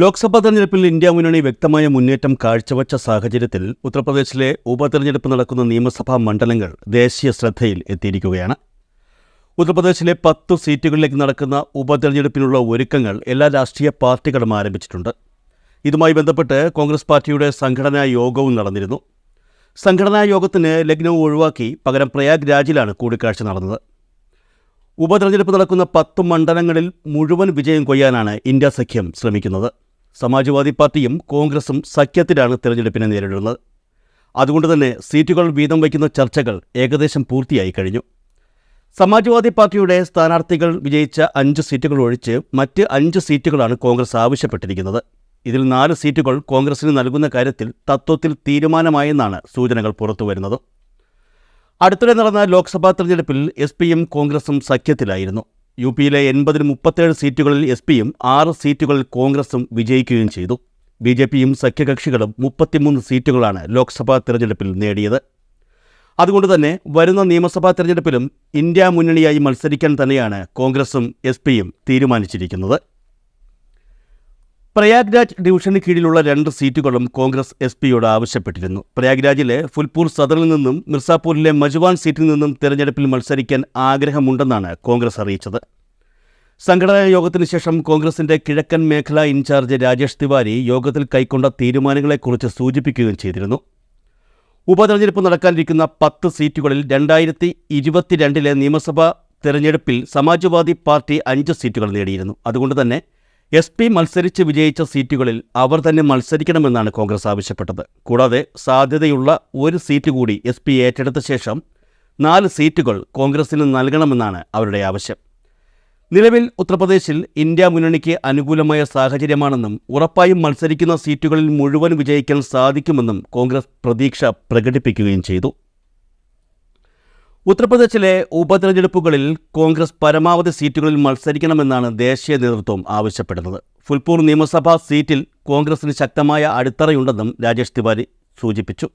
ലോക്സഭാ തെരഞ്ഞെടുപ്പിൽ ഇന്ത്യ മുന്നണി വ്യക്തമായ മുന്നേറ്റം കാഴ്ചവച്ച സാഹചര്യത്തിൽ ഉത്തർപ്രദേശിലെ ഉപതെരഞ്ഞെടുപ്പ് നടക്കുന്ന നിയമസഭാ മണ്ഡലങ്ങൾ ദേശീയ ശ്രദ്ധയിൽ എത്തിയിരിക്കുകയാണ്. ഉത്തർപ്രദേശിലെ പത്തു സീറ്റുകളിലേക്ക് നടക്കുന്ന ഉപതെരഞ്ഞെടുപ്പിനുള്ള ഒരുക്കങ്ങൾ എല്ലാ രാഷ്ട്രീയ പാർട്ടികളും ആരംഭിച്ചിട്ടുണ്ട്. ഇതുമായി ബന്ധപ്പെട്ട് കോൺഗ്രസ് പാർട്ടിയുടെ സംഘടനാ യോഗവും നടന്നിരുന്നു. സംഘടനാ യോഗത്തിന് ലക്നൗ ഒഴിവാക്കി പകരം പ്രയാഗ് രാജിലാണ് കൂടിക്കാഴ്ച നടന്നത്. ഉപതെരഞ്ഞെടുപ്പ് നടക്കുന്ന പത്ത് മണ്ഡലങ്ങളിൽ മുഴുവൻ വിജയം കൊയ്യാനാണ് ഇന്ത്യ സഖ്യം ശ്രമിക്കുന്നത്. സമാജ്വാദി പാർട്ടിയും കോൺഗ്രസും സഖ്യത്തിലാണ് തെരഞ്ഞെടുപ്പിനെ നേരിടുന്നത്. അതുകൊണ്ട് തന്നെ സീറ്റുകൾ വീതം വയ്ക്കുന്ന ചർച്ചകൾ ഏകദേശം പൂർത്തിയായി കഴിഞ്ഞു. സമാജ്വാദി പാർട്ടിയുടെ സ്ഥാനാർത്ഥികൾ വിജയിച്ച അഞ്ച് സീറ്റുകൾ ഒഴിച്ച് മറ്റ് അഞ്ച് സീറ്റുകളാണ് കോൺഗ്രസ് ആവശ്യപ്പെട്ടിരിക്കുന്നത്. ഇതിൽ നാല് സീറ്റുകൾ കോൺഗ്രസിന് നൽകുന്ന കാര്യത്തിൽ തത്വത്തിൽ തീരുമാനമായെന്നാണ് സൂചനകൾ പുറത്തുവരുന്നത്. അടുത്തിടെ നടന്ന ലോക്സഭാ തെരഞ്ഞെടുപ്പിൽ എസ് പിയും കോൺഗ്രസും സഖ്യത്തിലായിരുന്നു. യു പിയിലെ എൺപതിന് മുപ്പത്തേഴ് സീറ്റുകളിൽ എസ് പിയും ആറ് സീറ്റുകളിൽ കോൺഗ്രസും വിജയിക്കുകയും ചെയ്തു. ബി ജെ പിയും സഖ്യകക്ഷികളും മുപ്പത്തിമൂന്ന് സീറ്റുകളാണ് ലോക്സഭാ തിരഞ്ഞെടുപ്പിൽ നേടിയത്. അതുകൊണ്ട് തന്നെ വരുന്ന നിയമസഭാ തിരഞ്ഞെടുപ്പിലും ഇന്ത്യ മുന്നണിയായി മത്സരിക്കാൻ തന്നെയാണ് കോൺഗ്രസും എസ് പിയും തീരുമാനിച്ചിരിക്കുന്നത്. പ്രയാഗ്രാജ് ഡിവിഷന് കീഴിലുള്ള രണ്ട് സീറ്റുകളും കോൺഗ്രസ് എസ് പിയോട് ആവശ്യപ്പെട്ടിരുന്നു. പ്രയാഗ്രാജിലെ ഫുൽപൂർ സദറിൽ നിന്നും മിർസാപൂരിലെ മജുവാൻ സീറ്റിൽ നിന്നും തെരഞ്ഞെടുപ്പിൽ മത്സരിക്കാൻ ആഗ്രഹമുണ്ടെന്നാണ് കോൺഗ്രസ് അറിയിച്ചത്. സംഘടനാ യോഗത്തിന് ശേഷം കോൺഗ്രസിന്റെ കിഴക്കൻ മേഖല ഇൻചാർജ് രാജേഷ് തിവാരി യോഗത്തിൽ കൈക്കൊണ്ട തീരുമാനങ്ങളെക്കുറിച്ച് സൂചിപ്പിക്കുകയും ചെയ്തിരുന്നു. ഉപതെരഞ്ഞെടുപ്പ് നടക്കാനിരിക്കുന്ന പത്ത് സീറ്റുകളിൽ രണ്ടായിരത്തി ഇരുപത്തിരണ്ടിലെ നിയമസഭാ തെരഞ്ഞെടുപ്പിൽ സമാജ്വാദി പാർട്ടി അഞ്ച് സീറ്റുകൾ നേടിയിരുന്നു. അതുകൊണ്ട് തന്നെ എസ് പി മത്സരിച്ച് വിജയിച്ച സീറ്റുകളിൽ അവർ തന്നെ മത്സരിക്കണമെന്നാണ് കോൺഗ്രസ് ആവശ്യപ്പെട്ടത്. കൂടാതെ സാധ്യതയുള്ള ഒരു സീറ്റ് കൂടി എസ് പി ഏറ്റെടുത്ത ശേഷം നാല് സീറ്റുകൾ കോൺഗ്രസിന് നൽകണമെന്നാണ് അവരുടെ ആവശ്യം. നിലവിൽ ഉത്തർപ്രദേശിൽ ഇന്ത്യ മുന്നണിക്ക് അനുകൂലമായ സാഹചര്യമാണെന്നും ഉറപ്പായും മത്സരിക്കുന്ന സീറ്റുകളിൽ മുഴുവൻ വിജയിക്കാൻ സാധിക്കുമെന്നും കോൺഗ്രസ് പ്രതീക്ഷ പ്രകടിപ്പിക്കുകയും ചെയ്തു. ഉത്തർപ്രദേശിലെ ഉപതെരഞ്ഞെടുപ്പുകളിൽ കോൺഗ്രസ് പരമാവധി സീറ്റുകളിൽ മത്സരിക്കണമെന്നാണ് ദേശീയ നേതൃത്വം ആവശ്യപ്പെടുന്നത്. ഫുൽപൂർ നിയമസഭാ സീറ്റിൽ കോൺഗ്രസിന് ശക്തമായ അടിത്തറയുണ്ടെന്നും രാജേഷ് തിവാരി സൂചിപ്പിച്ചു.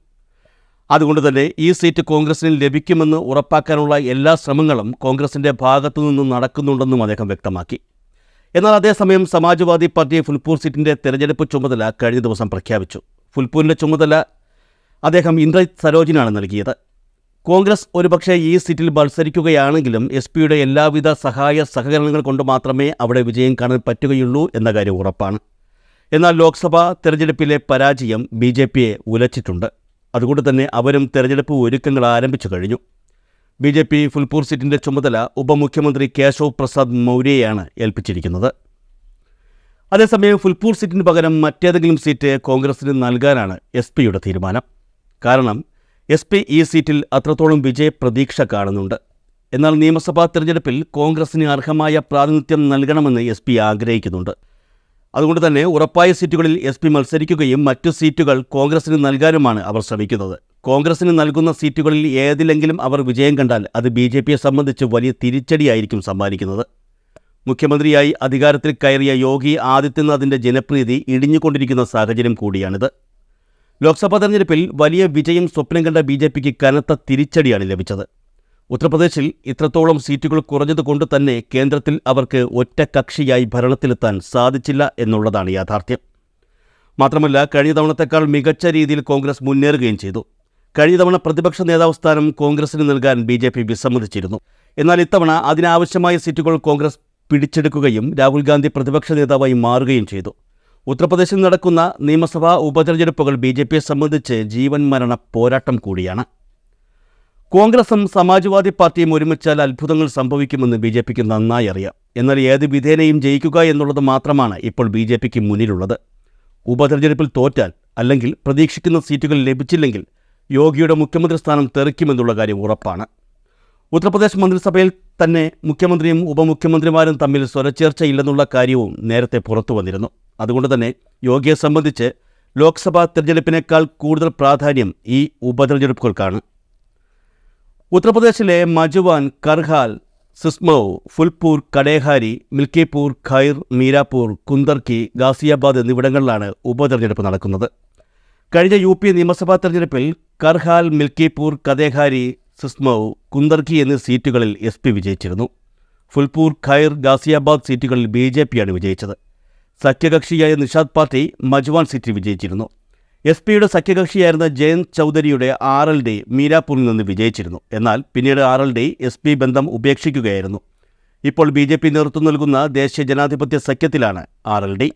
അതുകൊണ്ട് തന്നെ ഈ സീറ്റ് കോൺഗ്രസിന് ലഭിക്കുമെന്ന് ഉറപ്പാക്കാനുള്ള എല്ലാ ശ്രമങ്ങളും കോൺഗ്രസിന്റെ ഭാഗത്തുനിന്ന് നടക്കുന്നുണ്ടെന്നും അദ്ദേഹം വ്യക്തമാക്കി. എന്നാൽ അതേസമയം സമാജ്വാദി പാർട്ടി ഫുൽപൂർ സീറ്റിന്റെ തെരഞ്ഞെടുപ്പ് ചുമതല കഴിഞ്ഞ ദിവസം പ്രഖ്യാപിച്ചു. ഫുൽപൂരിന്റെ ചുമതല അദ്ദേഹം ഇന്ദ്രജിത് സരോജിനാണ് നൽകിയത്. കോൺഗ്രസ് ഒരുപക്ഷെ ഈ സീറ്റിൽ മത്സരിക്കുകയാണെങ്കിലും എസ് പിയുടെ എല്ലാവിധ സഹായ സഹകരണങ്ങൾ കൊണ്ട് മാത്രമേ അവിടെ വിജയം കാണാൻ പറ്റുകയുള്ളൂ എന്ന കാര്യം ഉറപ്പാണ്. എന്നാൽ ലോക്സഭാ തെരഞ്ഞെടുപ്പിലെ പരാജയം ബി ജെ പിയെ ഉലച്ചിട്ടുണ്ട്. അതുകൊണ്ട് തന്നെ അവരും തെരഞ്ഞെടുപ്പ് ഒരുക്കങ്ങൾ ആരംഭിച്ചു കഴിഞ്ഞു. ബി ജെ പി ഫുൽപൂർ സീറ്റിന്റെ ചുമതല ഉപമുഖ്യമന്ത്രി കേശവ് പ്രസാദ് മൗര്യയാണ് ഏൽപ്പിച്ചിരിക്കുന്നത്. അതേസമയം ഫുൽപൂർ സീറ്റിന് പകരം മറ്റേതെങ്കിലും സീറ്റ് കോൺഗ്രസിന് നൽകാനാണ് എസ് പിയുടെ തീരുമാനം. കാരണം എസ് പി ഈ സീറ്റിൽ അത്രത്തോളം വിജയപ്രതീക്ഷ കാണുന്നുണ്ട്. എന്നാൽ നിയമസഭാ തെരഞ്ഞെടുപ്പിൽ കോൺഗ്രസിന് അർഹമായ പ്രാതിനിധ്യം നൽകണമെന്ന് എസ് പി ആഗ്രഹിക്കുന്നുണ്ട്. അതുകൊണ്ട് തന്നെ ഉറപ്പായ സീറ്റുകളിൽ എസ് പി മത്സരിക്കുകയും മറ്റു സീറ്റുകൾ കോൺഗ്രസിന് നൽകാനുമാണ് അവർ ശ്രമിക്കുന്നത്. കോൺഗ്രസിന് നൽകുന്ന സീറ്റുകളിൽ ഏതിലെങ്കിലും അവർ വിജയം കണ്ടാൽ അത് ബി ജെ പിയെ സംബന്ധിച്ച് വലിയ തിരിച്ചടിയായിരിക്കും സമ്മാനിക്കുന്നത്. മുഖ്യമന്ത്രിയായി അധികാരത്തിൽ കയറിയ യോഗി ആദിത്യനാഥിന്റെ ജനപ്രീതി ഇടിഞ്ഞുകൊണ്ടിരിക്കുന്ന സാഹചര്യം കൂടിയാണിത്. ലോക്സഭാ തെരഞ്ഞെടുപ്പിൽ വലിയ വിജയം സ്വപ്നം കണ്ട ബി ജെ പിക്ക് കനത്ത തിരിച്ചടിയാണ് ലഭിച്ചത്. ഉത്തർപ്രദേശിൽ ഇത്രത്തോളം സീറ്റുകൾ കുറഞ്ഞതുകൊണ്ട് തന്നെ കേന്ദ്രത്തിൽ അവർക്ക് ഒറ്റ കക്ഷിയായി ഭരണത്തിലെത്താൻ സാധിച്ചില്ല എന്നുള്ളതാണ് യാഥാർത്ഥ്യം. മാത്രമല്ല കഴിഞ്ഞ തവണത്തെക്കാൾ മികച്ച രീതിയിൽ കോൺഗ്രസ് മുന്നേറുകയും ചെയ്തു. കഴിഞ്ഞ തവണ പ്രതിപക്ഷ നേതാവ് സ്ഥാനം കോൺഗ്രസിന് നൽകാൻ ബി ജെ പി വിസമ്മതിച്ചിരുന്നു. എന്നാൽ ഇത്തവണ അതിനാവശ്യമായ സീറ്റുകൾ കോൺഗ്രസ് പിടിച്ചെടുക്കുകയും രാഹുൽ ഗാന്ധി പ്രതിപക്ഷ നേതാവായി മാറുകയും ചെയ്തു. ഉത്തർപ്രദേശിൽ നടക്കുന്ന നിയമസഭാ ഉപതെരഞ്ഞെടുപ്പുകൾ ബി ജെ പിയെ സംബന്ധിച്ച് ജീവൻ മരണ പോരാട്ടം കൂടിയാണ്. കോൺഗ്രസും സമാജ്വാദി പാർട്ടിയും ഒരുമിച്ചാൽ അത്ഭുതങ്ങൾ സംഭവിക്കുമെന്ന് ബി ജെ പിക്ക് നന്നായി അറിയാം. എന്നാൽ ഏത് വിധേനയും ജയിക്കുക എന്നുള്ളത് മാത്രമാണ് ഇപ്പോൾ ബി ജെ പിക്ക് മുന്നിലുള്ളത്. ഉപതെരഞ്ഞെടുപ്പിൽ തോറ്റാൽ അല്ലെങ്കിൽ പ്രതീക്ഷിക്കുന്ന സീറ്റുകൾ ലഭിച്ചില്ലെങ്കിൽ യോഗിയുടെ മുഖ്യമന്ത്രി സ്ഥാനം തെറിക്കുമെന്നുള്ള കാര്യം ഉറപ്പാണ്. ഉത്തർപ്രദേശ് മന്ത്രിസഭയിൽ തന്നെ മുഖ്യമന്ത്രിയും ഉപമുഖ്യമന്ത്രിമാരും തമ്മിൽ സ്വരച്ചേർച്ചയില്ലെന്നുള്ള കാര്യവും നേരത്തെ പുറത്തു വന്നിരുന്നു. അതുകൊണ്ട് തന്നെ യോഗിയെ സംബന്ധിച്ച് ലോക്സഭാ തെരഞ്ഞെടുപ്പിനേക്കാൾ കൂടുതൽ പ്രാധാന്യം ഈ ഉപതെരഞ്ഞെടുപ്പുകൾക്കാണ്. ഉത്തർപ്രദേശിലെ മജുവാൻ കർഹാൽ സിസ്മോ ഫുൽപൂർ കടേഹാരി മിൽക്കിപൂർ ഖൈർ മീരാപൂർ കുന്ദർക്കി ഗാസിയാബാദ് എന്നിവിടങ്ങളിലാണ് ഉപതെരഞ്ഞെടുപ്പ് നടക്കുന്നത്. കഴിഞ്ഞ യു പി നിയമസഭാ തെരഞ്ഞെടുപ്പിൽ കർഹാൽ മിൽക്കിപൂർ കദേഹാരി സിസ്മൌ കുന്ദർക്കി എന്നീ സീറ്റുകളിൽ എസ് പി വിജയിച്ചിരുന്നു. ഫുൽപൂർ ഖൈർ ഗാസിയാബാദ് സീറ്റുകളിൽ ബി ജെ പിയാണ് വിജയിച്ചത്. സഖ്യകക്ഷിയായ നിഷാദ് പാർട്ടി മജ്വാൻ സീറ്റിൽ വിജയിച്ചിരുന്നു. എസ് പിയുടെ സഖ്യകക്ഷിയായിരുന്ന ജയന്ത് ചൗധരിയുടെ ആർ എൽ ഡി മീരാപൂരിൽ നിന്ന് വിജയിച്ചിരുന്നു. എന്നാൽ പിന്നീട് R L D S P ബന്ധം ഉപേക്ഷിക്കുകയായിരുന്നു. ഇപ്പോൾ ബി ജെ പി നേതൃത്വം നൽകുന്ന ദേശീയ ജനാധിപത്യ സഖ്യത്തിലാണ് ആർ എൽ ഡി.